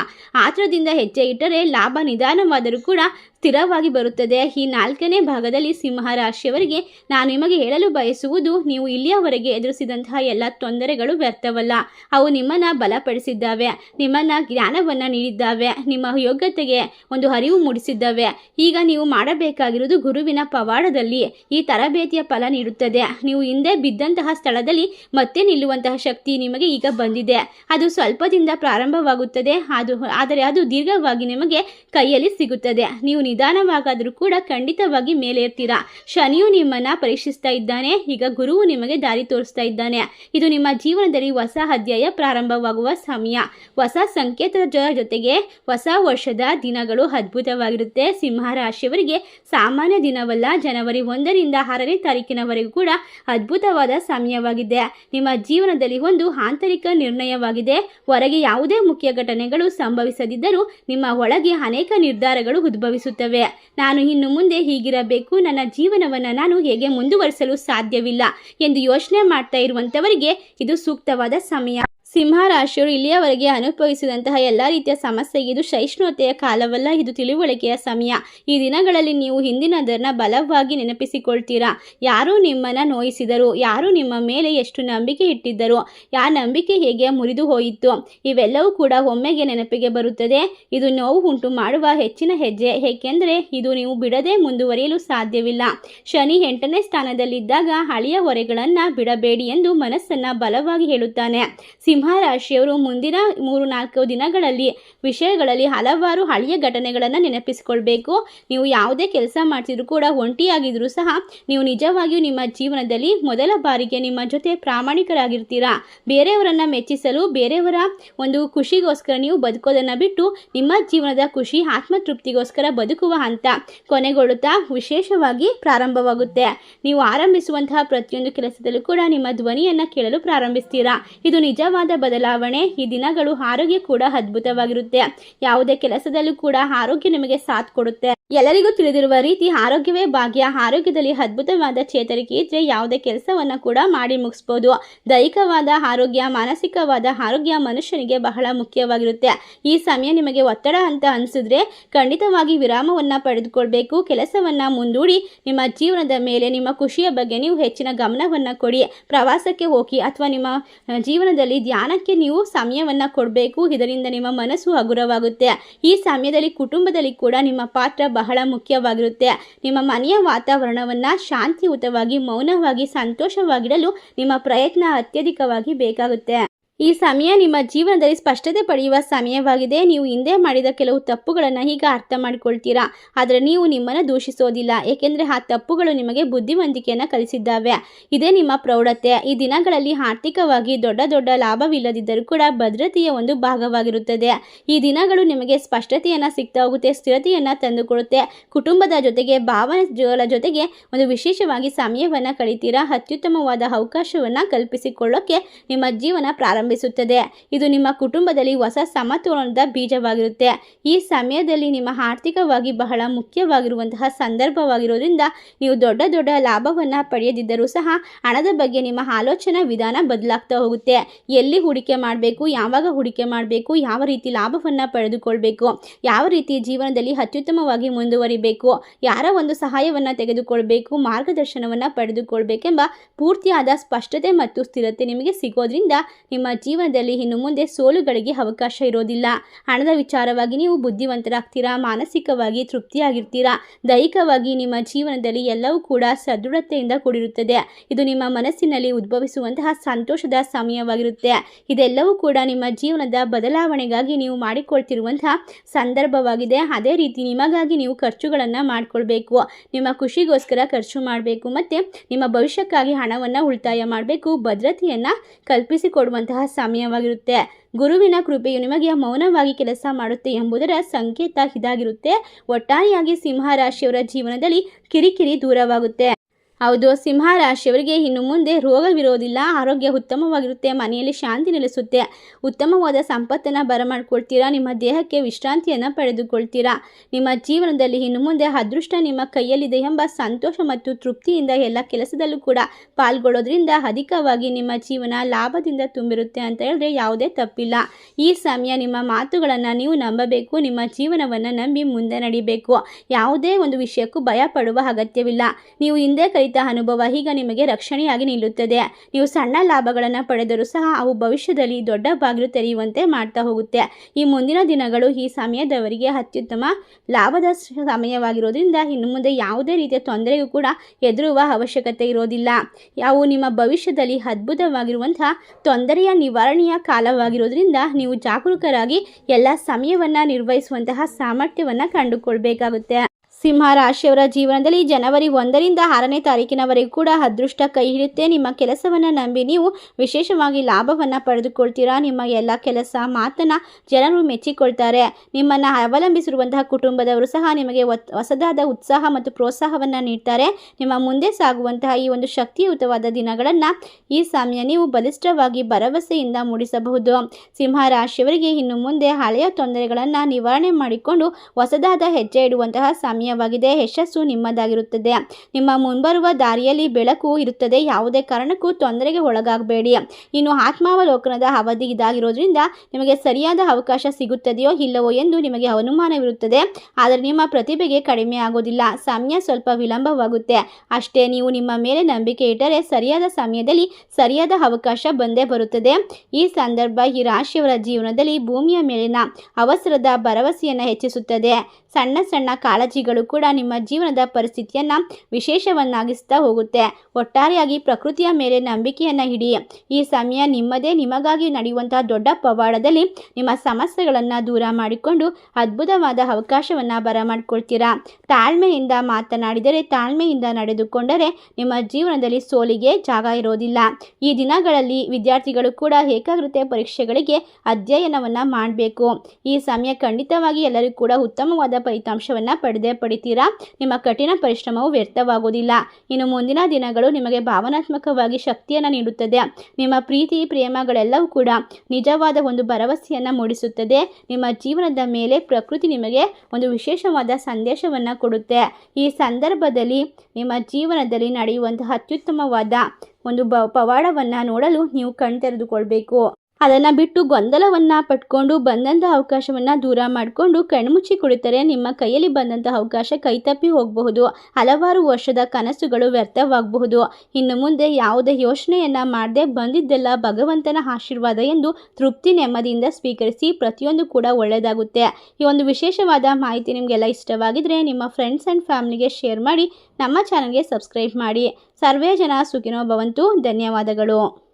ಆತುರದಿಂದ ಹೆಜ್ಜೆ ಇಟ್ಟರೆ ಲಾಭ ನಿಧಾನವಾದರೂ ಕೂಡ ಸ್ಥಿರವಾಗಿ ಬರುತ್ತದೆ. ಈ ನಾಲ್ಕನೇ ಭಾಗದಲ್ಲಿ ಸಿಂಹ ರಾಶಿಯವರಿಗೆ ನಾನು ನಿಮಗೆ ಹೇಳಲು ಬಯಸುವುದು, ನೀವು ಇಲ್ಲಿಯವರೆಗೆ ಎದುರಿಸಿದಂತಹ ಎಲ್ಲ ತೊಂದರೆಗಳು ವ್ಯರ್ಥವಲ್ಲ. ಅವು ನಿಮ್ಮನ್ನು ಬಲಪಡಿಸಿದ್ದಾವೆ, ನಿಮ್ಮನ್ನು ಜ್ಞಾನವನ್ನು ನೀಡಿದ್ದಾವೆ, ನಿಮ್ಮ ಯೋಗ್ಯತೆಗೆ ಒಂದು ಅರಿವು ಮೂಡಿಸಿದ್ದಾವೆ. ಈಗ ನೀವು ಮಾಡಬೇಕಾಗಿರುವುದು ಗುರುವಿನ ಪವಾಡದಲ್ಲಿ, ಈ ತರಬೇತಿಯ ಫಲ ನೀಡುತ್ತದೆ. ನೀವು ಹಿಂದೆ ಬಿದ್ದಂತಹ ಸ್ಥಳದಲ್ಲಿ ಮತ್ತೆ ನಿಲ್ಲುವಂತಹ ಶಕ್ತಿ ನಿಮಗೆ ಈಗ ಬಂದಿದೆ. ಅದು ಸ್ವಲ್ಪದಿಂದ ಪ್ರಾರಂಭವಾಗುತ್ತದೆ, ಅದು, ಆದರೆ ಅದು ದೀರ್ಘವಾಗಿ ನಿಮಗೆ ಕೈಯಲ್ಲಿ ಸಿಗುತ್ತದೆ. ನೀವು ನಿಧಾನವಾಗಾದರೂ ಕೂಡ ಖಂಡಿತವಾಗಿ ಮೇಲೇರ್ತೀರಾ? ಶನಿಯು ನಿಮ್ಮನ್ನ ಪರೀಕ್ಷಿಸ್ತಾ ಇದ್ದಾನೆ. ಈಗ ಗುರುವು ನಿಮಗೆ ದಾರಿ ತೋರಿಸ್ತಾ ಇದ್ದಾನೆ. ಇದು ನಿಮ್ಮ ಜೀವನದಲ್ಲಿ ಹೊಸ ಅಧ್ಯಾಯ ಪ್ರಾರಂಭವಾಗುವ ಸಮಯ. ಹೊಸ ಸಂಕೇತದ ಜೊತೆಗೆ ಹೊಸ ವರ್ಷದ ದಿನಗಳು ಅದ್ಭುತವಾಗಿರುತ್ತೆ. ಸಿಂಹ ರಾಶಿಯವರಿಗೆ ಸಾಮಾನ್ಯ ದಿನವಲ್ಲ. ಜನವರಿ ಒಂದರಿಂದ ಆರನೇ ತಾರೀಕಿನವರೆಗೂ ಕೂಡ ಅದ್ಭುತವಾದ ಸಮಯವಾಗಿದೆ. ನಿಮ್ಮ ಜೀವನದಲ್ಲಿ ಒಂದು ಆಂತರಿಕ ನಿರ್ಣಯವಾಗಿದೆ. ಹೊರಗೆ ಯಾವುದೇ ಮುಖ್ಯ ಘಟನೆಗಳು ಸಂಭವಿಸದಿದ್ದರೂ ನಿಮ್ಮ ಒಳಗೆ ಅನೇಕ ನಿರ್ಧಾರಗಳು ಉದ್ಭವಿಸುತ್ತವೆ. ನಾನು ಇನ್ನು ಮುಂದೆ ಹೀಗಿರಬೇಕು. ನನ್ನ ಜೀವನವನ್ನು ನಾನು ಹೇಗೆ ಮುಂದುವರಿಸಲು ಸಾಧ್ಯವಿಲ್ಲ ಎಂದು ಯೋಚನೆ ಮಾಡ್ತಾ ಇರುವಂಥವರಿಗೆ ಇದು ಸೂಕ್ತವಾದ ಸಮಯ. ಸಿಂಹ ರಾಶಿಯವರು ಇಲ್ಲಿಯವರೆಗೆ ಅನುಭವಿಸಿದಂತಹ ಎಲ್ಲ ರೀತಿಯ ಸಮಸ್ಯೆಗೆ ಇದು ಸಹಿಷ್ಣುತೆಯ ಕಾಲವಲ್ಲ, ಇದು ತಿಳುವಳಿಕೆಯ ಸಮಯ. ಈ ದಿನಗಳಲ್ಲಿ ನೀವು ಹಿಂದಿನದನ್ನು ಬಲವಾಗಿ ನೆನಪಿಸಿಕೊಳ್ತೀರಾ? ಯಾರು ನಿಮ್ಮನ್ನು ನೋಯಿಸಿದರು? ಯಾರು ನಿಮ್ಮ ಮೇಲೆ ಎಷ್ಟು ನಂಬಿಕೆ ಇಟ್ಟಿದ್ದರು? ಯಾ ನಂಬಿಕೆ ಹೇಗೆ ಮುರಿದು ಹೋಯಿತು? ಇವೆಲ್ಲವೂ ಕೂಡ ಒಮ್ಮೆಗೆ ನೆನಪಿಗೆ ಬರುತ್ತದೆ. ಇದು ನೋವು ಉಂಟು ಮಾಡುವ ಹೆಚ್ಚಿನ ಹೆಜ್ಜೆ. ಏಕೆಂದರೆ ಇದು ನೀವು ಬಿಡದೆ ಮುಂದುವರಿಯಲು ಸಾಧ್ಯವಿಲ್ಲ. ಶನಿ ಎಂಟನೇ ಸ್ಥಾನದಲ್ಲಿದ್ದಾಗ ಹಳೆಯ ಹೊರೆಗಳನ್ನು ಬಿಡಬೇಡಿ ಎಂದು ಮನಸ್ಸನ್ನು ಬಲವಾಗಿ ಹೇಳುತ್ತಾನೆ. ಸಿಂಹ ರಾಶಿಯವರು ಮುಂದಿನ ಮೂರು ನಾಲ್ಕು ದಿನಗಳಲ್ಲಿ ವಿಷಯಗಳಲ್ಲಿ ಹಲವಾರು ಹಳೆಯ ಘಟನೆಗಳನ್ನು ನೆನಪಿಸಿಕೊಳ್ಬೇಕು. ನೀವು ಯಾವುದೇ ಕೆಲಸ ಮಾಡ್ತಿದ್ರು ಕೂಡ ಒಂಟಿಯಾಗಿದ್ರೂ ಸಹ ನೀವು ನಿಜವಾಗಿಯೂ ನಿಮ್ಮ ಜೀವನದಲ್ಲಿ ಮೊದಲ ಬಾರಿಗೆ ನಿಮ್ಮ ಜೊತೆ ಪ್ರಾಮಾಣಿಕರಾಗಿರ್ತೀರಾ? ಬೇರೆಯವರನ್ನ ಮೆಚ್ಚಿಸಲು, ಬೇರೆಯವರ ಒಂದು ಖುಷಿಗೋಸ್ಕರ ನೀವು ಬದುಕೋದನ್ನು ಬಿಟ್ಟು ನಿಮ್ಮ ಜೀವನದ ಖುಷಿ, ಆತ್ಮತೃಪ್ತಿಗೋಸ್ಕರ ಬದುಕುವ ಹಂತ ಕೊನೆಗೊಳ್ಳುತ್ತಾ ವಿಶೇಷವಾಗಿ ಪ್ರಾರಂಭವಾಗುತ್ತೆ. ನೀವು ಆರಂಭಿಸುವಂತಹ ಪ್ರತಿಯೊಂದು ಕೆಲಸದಲ್ಲೂ ಕೂಡ ನಿಮ್ಮ ಧ್ವನಿಯನ್ನು ಕೇಳಲು ಪ್ರಾರಂಭಿಸ್ತೀರಾ? ಇದು ನಿಜವಾದ ಬದಲಾವಣೆ ಈ ದಿನಗಳು ಆರೋಗ್ಯ ಕೂಡ ಅದ್ಭುತವಾಗಿರುತ್ತೆ. ಯಾವುದೇ ಕೆಲಸದಲ್ಲೂ ಕೂಡ ಆರೋಗ್ಯ ನಿಮಗೆ ಸಾಥ್ ಕೊಡುತ್ತೆ. ಎಲ್ಲರಿಗೂ ತಿಳಿದಿರುವ ರೀತಿ ಆರೋಗ್ಯವೇ ಭಾಗ್ಯ. ಆರೋಗ್ಯದಲ್ಲಿ ಅದ್ಭುತವಾದ ಚೇತರಿಕೆ ಇದ್ರೆ ಯಾವುದೇ ಕೆಲಸವನ್ನ ಕೂಡ ಮಾಡಿ ಮುಗಿಸ್ಬೋದು. ದೈಹಿಕವಾದ ಆರೋಗ್ಯ, ಮಾನಸಿಕವಾದ ಆರೋಗ್ಯ ಮನುಷ್ಯನಿಗೆ ಬಹಳ ಮುಖ್ಯವಾಗಿರುತ್ತೆ. ಈ ಸಮಯ ನಿಮಗೆ ಒತ್ತಡ ಅಂತ ಅನಿಸಿದ್ರೆ ಖಂಡಿತವಾಗಿ ವಿರಾಮವನ್ನ ಪಡೆದುಕೊಳ್ಬೇಕು. ಕೆಲಸವನ್ನ ಮುಂದೂಡಿ ನಿಮ್ಮ ಜೀವನದ ಮೇಲೆ, ನಿಮ್ಮ ಖುಷಿಯ ಬಗ್ಗೆ ನೀವು ಹೆಚ್ಚಿನ ಗಮನವನ್ನ ಕೊಡಿ. ಪ್ರವಾಸಕ್ಕೆ ಹೋಗಿ ಅಥವಾ ನಿಮ್ಮ ಜೀವನದಲ್ಲಿ ಧ್ಯಾನಕ್ಕೆ ನೀವು ಸಮಯವನ್ನ ಕೊಡಬೇಕು. ಇದರಿಂದ ನಿಮ್ಮ ಮನಸ್ಸು ಹಗುರವಾಗುತ್ತೆ. ಈ ಸಮಯದಲ್ಲಿ ಕುಟುಂಬದಲ್ಲಿ ಕೂಡ ನಿಮ್ಮ ಪಾತ್ರ ಬಹಳ ಮುಖ್ಯವಾಗಿರುತ್ತೆ. ನಿಮ್ಮ ಮನೆಯ ವಾತಾವರಣವನ್ನ ಶಾಂತಿಯುತವಾಗಿ, ಮೌನವಾಗಿ, ಸಂತೋಷವಾಗಿಡಲು ನಿಮ್ಮ ಪ್ರಯತ್ನ ಅತ್ಯಧಿಕವಾಗಿ ಬೇಕಾಗುತ್ತೆ. ಈ ಸಮಯ ನಿಮ್ಮ ಜೀವನದಲ್ಲಿ ಸ್ಪಷ್ಟತೆ ಪಡೆಯುವ ಸಮಯವಾಗಿದೆ. ನೀವು ಹಿಂದೆ ಮಾಡಿದ ಕೆಲವು ತಪ್ಪುಗಳನ್ನು ಈಗ ಅರ್ಥ ಮಾಡ್ಕೊಳ್ತೀರಾ? ಆದರೆ ನೀವು ನಿಮ್ಮನ್ನು ದೂಷಿಸೋದಿಲ್ಲ. ಏಕೆಂದರೆ ಆ ತಪ್ಪುಗಳು ನಿಮಗೆ ಬುದ್ಧಿವಂತಿಕೆಯನ್ನು ಕಲಿಸಿದ್ದಾವೆ. ಇದೇ ನಿಮ್ಮ ಪ್ರೌಢತೆ. ಈ ದಿನಗಳಲ್ಲಿ ಆರ್ಥಿಕವಾಗಿ ದೊಡ್ಡ ದೊಡ್ಡ ಲಾಭವಿಲ್ಲದಿದ್ದರೂ ಕೂಡ ಭದ್ರತೆಯ ಒಂದು ಭಾಗವಾಗಿರುತ್ತದೆ. ಈ ದಿನಗಳು ನಿಮಗೆ ಸ್ಪಷ್ಟತೆಯನ್ನು ಸಿಗ್ತಾ ಹೋಗುತ್ತೆ, ಸ್ಥಿರತೆಯನ್ನು ತಂದುಕೊಡುತ್ತೆ. ಕುಟುಂಬದ ಜೊತೆಗೆ ಭಾವನೆಗಳ ಜೊತೆಗೆ ಒಂದು ವಿಶೇಷವಾಗಿ ಸಮಯವನ್ನು ಕಳಿತೀರಾ? ಅತ್ಯುತ್ತಮವಾದ ಅವಕಾಶವನ್ನು ಕಲ್ಪಿಸಿಕೊಳ್ಳೋಕ್ಕೆ ನಿಮ್ಮ ಜೀವನ ಪ್ರಾರಂಭಿಸುತ್ತದೆ. ಇದು ನಿಮ್ಮ ಕುಟುಂಬದಲ್ಲಿ ಹೊಸ ಸಮತೋಲನದ ಬೀಜವಾಗಿರುತ್ತೆ. ಈ ಸಮಯದಲ್ಲಿ ನಿಮ್ಮ ಆರ್ಥಿಕವಾಗಿ ಬಹಳ ಮುಖ್ಯವಾಗಿರುವಂತಹ ಸಂದರ್ಭವಾಗಿರೋದ್ರಿಂದ ನೀವು ದೊಡ್ಡ ದೊಡ್ಡ ಲಾಭವನ್ನು ಪಡೆಯದಿದ್ದರೂ ಸಹ ಹಣದ ಬಗ್ಗೆ ನಿಮ್ಮ ಆಲೋಚನಾ ವಿಧಾನ ಬದಲಾಗ್ತಾ ಹೋಗುತ್ತೆ. ಎಲ್ಲಿ ಹೂಡಿಕೆ ಮಾಡಬೇಕು, ಯಾವಾಗ ಹೂಡಿಕೆ ಮಾಡಬೇಕು, ಯಾವ ರೀತಿ ಲಾಭವನ್ನು ಪಡೆದುಕೊಳ್ಬೇಕು, ಯಾವ ರೀತಿ ಜೀವನದಲ್ಲಿ ಅತ್ಯುತ್ತಮವಾಗಿ ಮುಂದುವರಿಬೇಕು, ಯಾರ ಒಂದು ಸಹಾಯವನ್ನು ತೆಗೆದುಕೊಳ್ಬೇಕು, ಮಾರ್ಗದರ್ಶನವನ್ನು ಪಡೆದುಕೊಳ್ಬೇಕೆಂಬ ಪೂರ್ತಿಯಾದ ಸ್ಪಷ್ಟತೆ ಮತ್ತು ಸ್ಥಿರತೆ ನಿಮಗೆ ಸಿಗೋದ್ರಿಂದ ನಿಮ್ಮ ಜೀವನದಲ್ಲಿ ಇನ್ನು ಮುಂದೆ ಸೋಲುಗಳಿಗೆ ಅವಕಾಶ ಇರೋದಿಲ್ಲ. ಹಣದ ವಿಚಾರವಾಗಿ ನೀವು ಬುದ್ಧಿವಂತರಾಗ್ತೀರಾ? ಮಾನಸಿಕವಾಗಿ ತೃಪ್ತಿಯಾಗಿರ್ತೀರಾ? ದೈಹಿಕವಾಗಿ ನಿಮ್ಮ ಜೀವನದಲ್ಲಿ ಎಲ್ಲವೂ ಕೂಡ ಸದೃಢತೆಯಿಂದ ಕೂಡಿರುತ್ತದೆ. ಇದು ನಿಮ್ಮ ಮನಸ್ಸಿನಲ್ಲಿ ಉದ್ಭವಿಸುವಂತಹ ಸಂತೋಷದ ಸಮಯವಾಗಿರುತ್ತೆ. ಇದೆಲ್ಲವೂ ಕೂಡ ನಿಮ್ಮ ಜೀವನದ ಬದಲಾವಣೆಗಾಗಿ ನೀವು ಮಾಡಿಕೊಳ್ತಿರುವಂತಹ ಸಂದರ್ಭವಾಗಿದೆ. ಅದೇ ರೀತಿ ನಿಮಗಾಗಿ ನೀವು ಖರ್ಚುಗಳನ್ನು ಮಾಡಿಕೊಳ್ಬೇಕು. ನಿಮ್ಮ ಖುಷಿಗೋಸ್ಕರ ಖರ್ಚು ಮಾಡಬೇಕು. ಮತ್ತು ನಿಮ್ಮ ಭವಿಷ್ಯಕ್ಕಾಗಿ ಹಣವನ್ನು ಉಳಿತಾಯ ಮಾಡಬೇಕು. ಭದ್ರತೆಯನ್ನು ಕಲ್ಪಿಸಿಕೊಡುವಂತಹ ಸಮಯವಾಗಿರುತ್ತೆ. ಗುರುವಿನ ಕೃಪೆಯು ನಿಮಗೆ ಮೌನವಾಗಿ ಕೆಲಸ ಮಾಡುತ್ತೆ ಎಂಬುದರ ಸಂಕೇತ ಇದಾಗಿರುತ್ತೆ. ಒಟ್ಟಾರೆಯಾಗಿ ಸಿಂಹರಾಶಿಯವರ ಜೀವನದಲ್ಲಿ ಕಿರಿಕಿರಿ ದೂರವಾಗುತ್ತೆ. ಹೌದು ಸಿಂಹ ರಾಶಿಯವರಿಗೆ ಇನ್ನು ಮುಂದೆ ರೋಗವಿರೋದಿಲ್ಲ ಆರೋಗ್ಯ ಉತ್ತಮವಾಗಿರುತ್ತೆ, ಮನೆಯಲ್ಲಿ ಶಾಂತಿ ನೆಲೆಸುತ್ತೆ. ಉತ್ತಮವಾದ ಸಂಪತ್ತನ್ನು ಬರಮಾಡ್ಕೊಳ್ತೀರಾ? ನಿಮ್ಮ ದೇಹಕ್ಕೆ ವಿಶ್ರಾಂತಿಯನ್ನು ಪಡೆದುಕೊಳ್ತೀರಾ? ನಿಮ್ಮ ಜೀವನದಲ್ಲಿ ಇನ್ನು ಮುಂದೆ ಅದೃಷ್ಟ ನಿಮ್ಮ ಕೈಯಲ್ಲಿದೆ ಎಂಬ ಸಂತೋಷ ಮತ್ತು ತೃಪ್ತಿಯಿಂದ ಎಲ್ಲ ಕೆಲಸದಲ್ಲೂ ಕೂಡ ಪಾಲ್ಗೊಳ್ಳೋದ್ರಿಂದ ಅಧಿಕವಾಗಿ ನಿಮ್ಮ ಜೀವನ ಲಾಭದಿಂದ ತುಂಬಿರುತ್ತೆ ಅಂತ ಹೇಳಿದ್ರೆ ಯಾವುದೇ ತಪ್ಪಿಲ್ಲ. ಈ ಸಮಯ ನಿಮ್ಮ ಮಾತುಗಳನ್ನು ನೀವು ನಂಬಬೇಕು, ನಿಮ್ಮ ಜೀವನವನ್ನು ನಂಬಿ ಮುಂದೆ ನಡಿಬೇಕು. ಯಾವುದೇ ಒಂದು ವಿಷಯಕ್ಕೂ ಭಯ ಅಗತ್ಯವಿಲ್ಲ. ನೀವು ಹಿಂದೆ ಕಲಿತ ಅನುಭವ ಈಗ ನಿಮಗೆ ರಕ್ಷಣೆಯಾಗಿ ನಿಲ್ಲುತ್ತದೆ. ನೀವು ಸಣ್ಣ ಲಾಭಗಳನ್ನು ಪಡೆದರೂ ಸಹ ಅವು ಭವಿಷ್ಯದಲ್ಲಿ ದೊಡ್ಡ ಬಾಗಿಲು ತೆರೆಯುವಂತೆ ಮಾಡ್ತಾ ಹೋಗುತ್ತೆ. ಈ ಮುಂದಿನ ದಿನಗಳು ಈ ಸಮಯದವರಿಗೆ ಅತ್ಯುತ್ತಮ ಲಾಭದ ಸಮಯವಾಗಿರೋದ್ರಿಂದ ಇನ್ನು ಮುಂದೆ ಯಾವುದೇ ರೀತಿಯ ತೊಂದರೆಗೂ ಕೂಡ ಎದುರುವ ಅವಶ್ಯಕತೆ ಇರೋದಿಲ್ಲ. ಅವು ನಿಮ್ಮ ಭವಿಷ್ಯದಲ್ಲಿ ಅದ್ಭುತವಾಗಿರುವಂತಹ ತೊಂದರೆಯ ನಿವಾರಣೆಯ ಕಾಲವಾಗಿರೋದ್ರಿಂದ ನೀವು ಜಾಗರೂಕರಾಗಿ ಎಲ್ಲ ಸಮಯವನ್ನು ನಿರ್ವಹಿಸುವಂತಹ ಸಾಮರ್ಥ್ಯವನ್ನು ಕಂಡುಕೊಳ್ಬೇಕಾಗುತ್ತೆ. ಸಿಂಹ ರಾಶಿಯವರ ಜೀವನದಲ್ಲಿ ಜನವರಿ ಒಂದರಿಂದ ಆರನೇ ತಾರೀಕಿನವರೆಗೂ ಕೂಡ ಅದೃಷ್ಟ ಕೈ ಹಿಡಿಯುತ್ತೆ. ನಿಮ್ಮ ಕೆಲಸವನ್ನು ನಂಬಿ ನೀವು ವಿಶೇಷವಾಗಿ ಲಾಭವನ್ನು ಪಡೆದುಕೊಳ್ತೀರಾ? ನಿಮ್ಮ ಎಲ್ಲ ಕೆಲಸ ಮಾತನ್ನು ಜನರು ಮೆಚ್ಚಿಕೊಳ್ತಾರೆ. ನಿಮ್ಮನ್ನು ಅವಲಂಬಿಸಿರುವಂತಹ ಕುಟುಂಬದವರು ಸಹ ನಿಮಗೆ ಹೊಸದಾದ ಉತ್ಸಾಹ ಮತ್ತು ಪ್ರೋತ್ಸಾಹವನ್ನು ನೀಡ್ತಾರೆ. ನಿಮ್ಮ ಮುಂದೆ ಸಾಗುವಂತಹ ಈ ಒಂದು ಶಕ್ತಿಯುತವಾದ ದಿನಗಳನ್ನು ಈ ಸಮಯ ನೀವು ಬಲಿಷ್ಠವಾಗಿ ಭರವಸೆಯಿಂದ ಮೂಡಿಸಬಹುದು. ಸಿಂಹ ರಾಶಿಯವರಿಗೆ ಇನ್ನು ಮುಂದೆ ಹಳೆಯ ತೊಂದರೆಗಳನ್ನು ನಿವಾರಣೆ ಮಾಡಿಕೊಂಡು ಹೊಸದಾದ ಹೆಜ್ಜೆ ಇಡುವಂತಹ ಸಮಯವಾಗಿದೆ ಯಶಸ್ಸು ನಿಮ್ಮದಾಗಿರುತ್ತದೆ. ನಿಮ್ಮ ಮುಂಬರುವ ದಾರಿಯಲ್ಲಿ ಬೆಳಕು ಇರುತ್ತದೆ. ಯಾವುದೇ ಕಾರಣಕ್ಕೂ ತೊಂದರೆಗೆ ಒಳಗಾಗಬೇಡಿ. ಇನ್ನು ಆತ್ಮಾವಲೋಕನದ ಅವಧಿ ಇದಾಗಿರೋದ್ರಿಂದ ನಿಮಗೆ ಸರಿಯಾದ ಅವಕಾಶ ಸಿಗುತ್ತದೆಯೋ ಇಲ್ಲವೋ ಎಂದು ನಿಮಗೆ ಅನುಮಾನವಿರುತ್ತದೆ. ಆದರೆ ನಿಮ್ಮ ಪ್ರತಿಭೆಗೆ ಕಡಿಮೆ ಆಗೋದಿಲ್ಲ. ಸಮಯ ಸ್ವಲ್ಪ ವಿಳಂಬವಾಗುತ್ತೆ. ಅಷ್ಟೇ ನೀವು ನಿಮ್ಮ ಮೇಲೆ ನಂಬಿಕೆ ಇಟ್ಟರೆ ಸರಿಯಾದ ಸಮಯದಲ್ಲಿ ಸರಿಯಾದ ಅವಕಾಶ ಬಂದೇ ಬರುತ್ತದೆ. ಈ ಸಂದರ್ಭ ಈ ರಾಶಿಯವರ ಜೀವನದಲ್ಲಿ ಭೂಮಿಯ ಮೇಲಿನ ಅವಸರದ ಭರವಸೆಯನ್ನು ಹೆಚ್ಚಿಸುತ್ತದೆ. ಸಣ್ಣ ಸಣ್ಣ ಕಾಳಜಿಗಳು ಕೂಡ ನಿಮ್ಮ ಜೀವನದ ಪರಿಸ್ಥಿತಿಯನ್ನು ವಿಶೇಷವನ್ನಾಗಿಸ್ತಾ ಹೋಗುತ್ತೆ. ಒಟ್ಟಾರೆಯಾಗಿ ಪ್ರಕೃತಿಯ ಮೇಲೆ ನಂಬಿಕೆಯನ್ನು ಹಿಡಿ. ಈ ಸಮಯ ನಿಮ್ಮದೇ ನಿಮಗಾಗಿ ನಡೆಯುವಂತಹ ದೊಡ್ಡ ಪವಾಡದಲ್ಲಿ ನಿಮ್ಮ ಸಮಸ್ಯೆಗಳನ್ನು ದೂರ ಮಾಡಿಕೊಂಡು ಅದ್ಭುತವಾದ ಅವಕಾಶವನ್ನು ಬರಮಾಡ್ಕೊಳ್ತೀರಾ? ತಾಳ್ಮೆಯಿಂದ ಮಾತನಾಡಿದರೆ, ತಾಳ್ಮೆಯಿಂದ ನಡೆದುಕೊಂಡರೆ ನಿಮ್ಮ ಜೀವನದಲ್ಲಿ ಸೋಲಿಗೆ ಜಾಗ ಇರೋದಿಲ್ಲ. ಈ ದಿನಗಳಲ್ಲಿ ವಿದ್ಯಾರ್ಥಿಗಳು ಕೂಡ ಏಕಾಗ್ರತೆ ಪರೀಕ್ಷೆಗಳಿಗೆ ಅಧ್ಯಯನವನ್ನು ಮಾಡಬೇಕು. ಈ ಸಮಯ ಖಂಡಿತವಾಗಿ ಎಲ್ಲರಿಗೂ ಕೂಡ ಉತ್ತಮವಾದ ಫಲಿತಾಂಶವನ್ನು ಪಡೆದೇ ಪಡಿತೀರಾ? ನಿಮ್ಮ ಕಠಿಣ ಪರಿಶ್ರಮವು ವ್ಯರ್ಥವಾಗುವುದಿಲ್ಲ. ಇನ್ನು ಮುಂದಿನ ದಿನಗಳು ನಿಮಗೆ ಭಾವನಾತ್ಮಕವಾಗಿ ಶಕ್ತಿಯನ್ನು ನೀಡುತ್ತದೆ. ನಿಮ್ಮ ಪ್ರೀತಿ, ಪ್ರೇಮಗಳೆಲ್ಲವೂ ಕೂಡ ನಿಜವಾದ ಒಂದು ಭರವಸೆಯನ್ನು ಮೂಡಿಸುತ್ತದೆ. ನಿಮ್ಮ ಜೀವನದ ಮೇಲೆ ಪ್ರಕೃತಿ ನಿಮಗೆ ಒಂದು ವಿಶೇಷವಾದ ಸಂದೇಶವನ್ನು ಕೊಡುತ್ತೆ. ಈ ಸಂದರ್ಭದಲ್ಲಿ ನಿಮ್ಮ ಜೀವನದಲ್ಲಿ ನಡೆಯುವಂತಹ ಅತ್ಯುತ್ತಮವಾದ ಒಂದು ಪವಾಡವನ್ನು ನೋಡಲು ನೀವು ಕಣ್ತೆರೆದುಕೊಳ್ಬೇಕು. ಅದನ್ನು ಬಿಟ್ಟು ಗೊಂದಲವನ್ನು ಪಟ್ಕೊಂಡು ಬಂದಂಥ ಅವಕಾಶವನ್ನು ದೂರ ಮಾಡಿಕೊಂಡು ಕಣ್ಮುಚ್ಚಿ ಕುಳಿತರೆ ನಿಮ್ಮ ಕೈಯಲ್ಲಿ ಬಂದಂಥ ಅವಕಾಶ ಕೈತಪ್ಪಿ ಹೋಗಬಹುದು. ಹಲವಾರು ವರ್ಷದ ಕನಸುಗಳು ವ್ಯರ್ಥವಾಗಬಹುದು. ಇನ್ನು ಮುಂದೆ ಯಾವುದೇ ಯೋಚನೆಯನ್ನು ಮಾಡದೆ ಬಂದಿದ್ದೆಲ್ಲ ಭಗವಂತನ ಆಶೀರ್ವಾದ ಎಂದು ತೃಪ್ತಿ ನೆಮ್ಮದಿಯಿಂದ ಸ್ವೀಕರಿಸಿ ಪ್ರತಿಯೊಂದು ಕೂಡ ಒಳ್ಳೆಯದಾಗುತ್ತೆ. ಈ ಒಂದು ವಿಶೇಷವಾದ ಮಾಹಿತಿ ನಿಮಗೆಲ್ಲ ಇಷ್ಟವಾಗಿದ್ದರೆ ನಿಮ್ಮ ಫ್ರೆಂಡ್ಸ್ ಆ್ಯಂಡ್ ಫ್ಯಾಮಿಲಿಗೆ ಶೇರ್ ಮಾಡಿ ನಮ್ಮ ಚಾನಲ್ಗೆ ಸಬ್ಸ್ಕ್ರೈಬ್ ಮಾಡಿ. ಸರ್ವೇ ಜನ ಸುಖಿನೋ ಭವಂತು. ಧನ್ಯವಾದಗಳು.